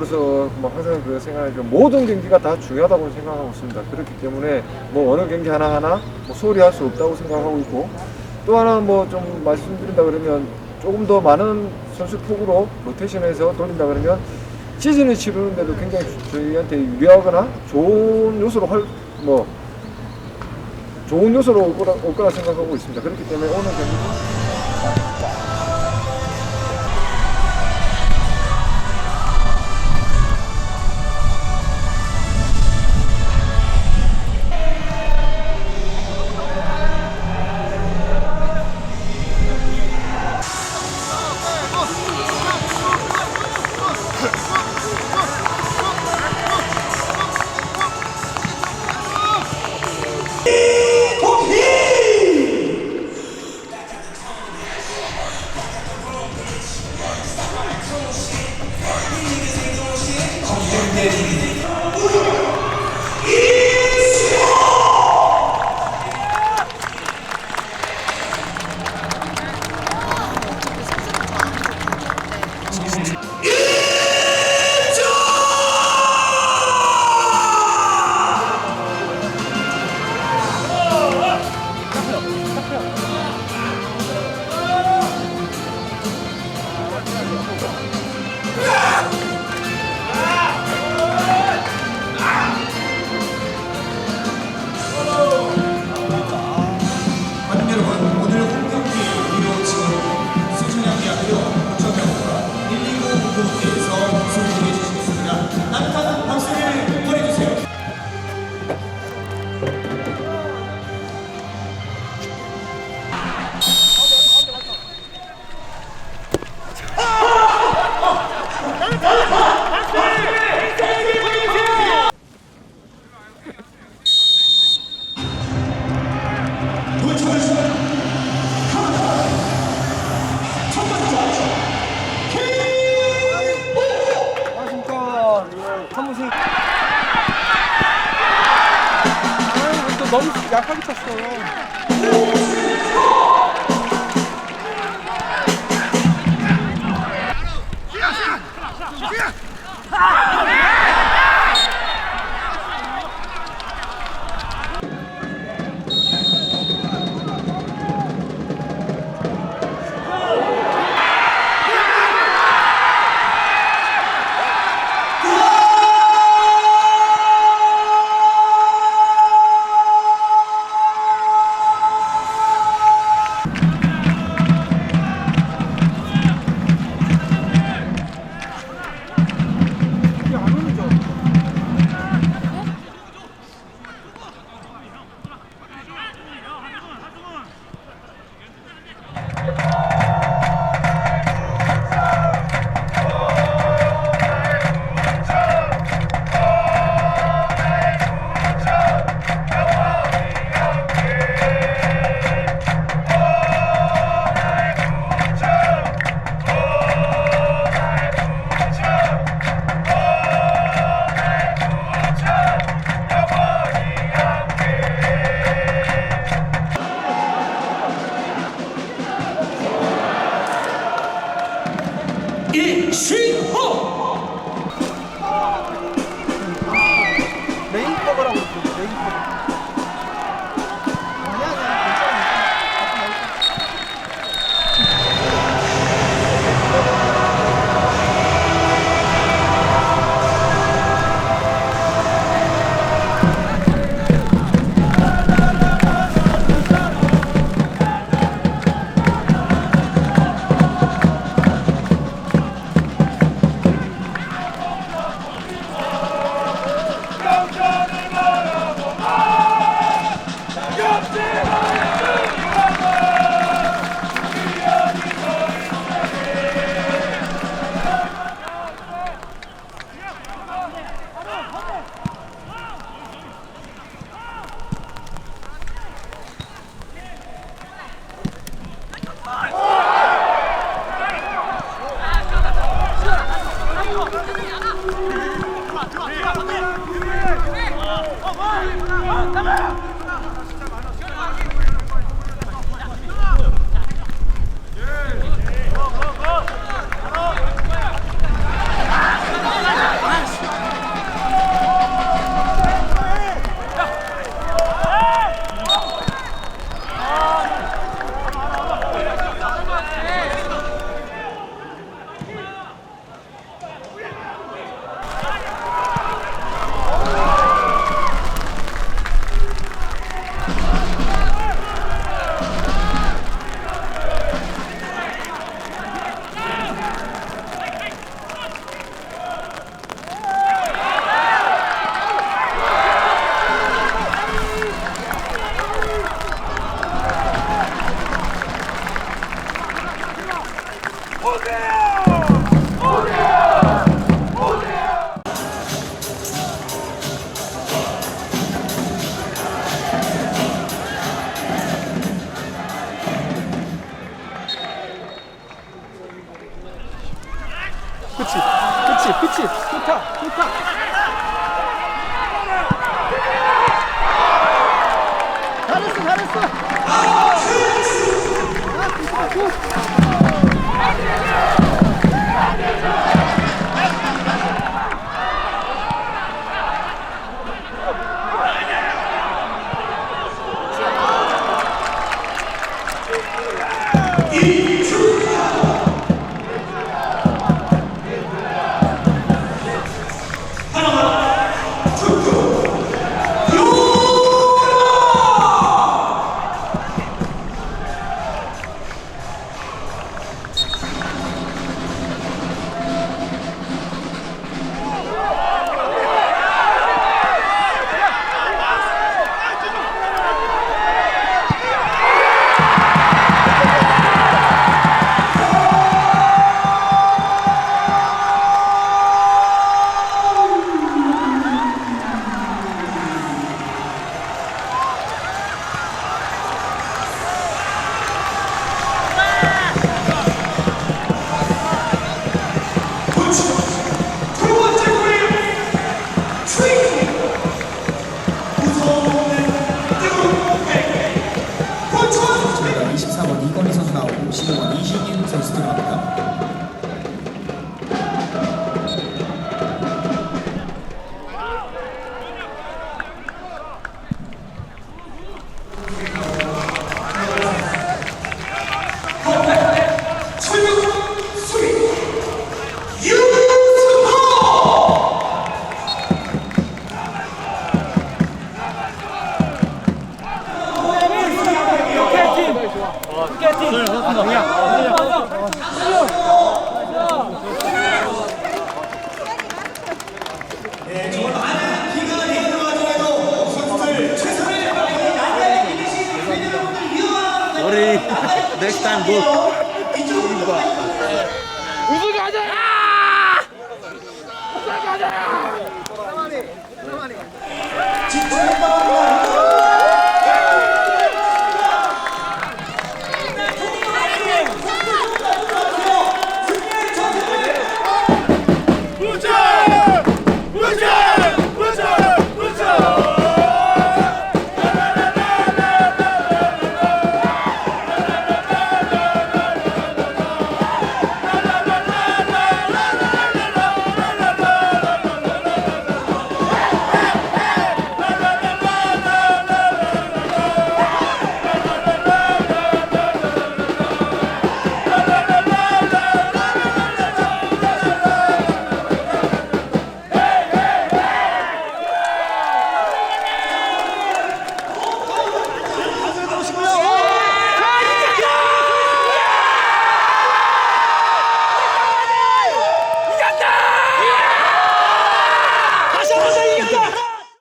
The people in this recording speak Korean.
감독으로서 뭐 항상 그 생각하죠. 모든 경기가 다 중요하다고 생각하고 있습니다. 그렇기 때문에 뭐 어느 경기 하나하나 뭐 소홀히 할 수 없다고 생각하고 있고 또 하나 뭐 좀 말씀드린다 그러면 조금 더 많은 선수 폭으로 로테이션해서 돌린다 그러면 시즌을 치르는데도 굉장히 저희한테 유리하거나 좋은 요소로 할, 뭐 좋은 요소로 올 거라, 올 거라 생각하고 있습니다. 그렇기 때문에 오늘 경기 관중 너무 약하게 쳤어 그치 그치 그치. 좋다 좋다. 잘했어 잘했어. 아, 아, 아, 아. next time go. 우승 가자! 우승 가자! 진짜?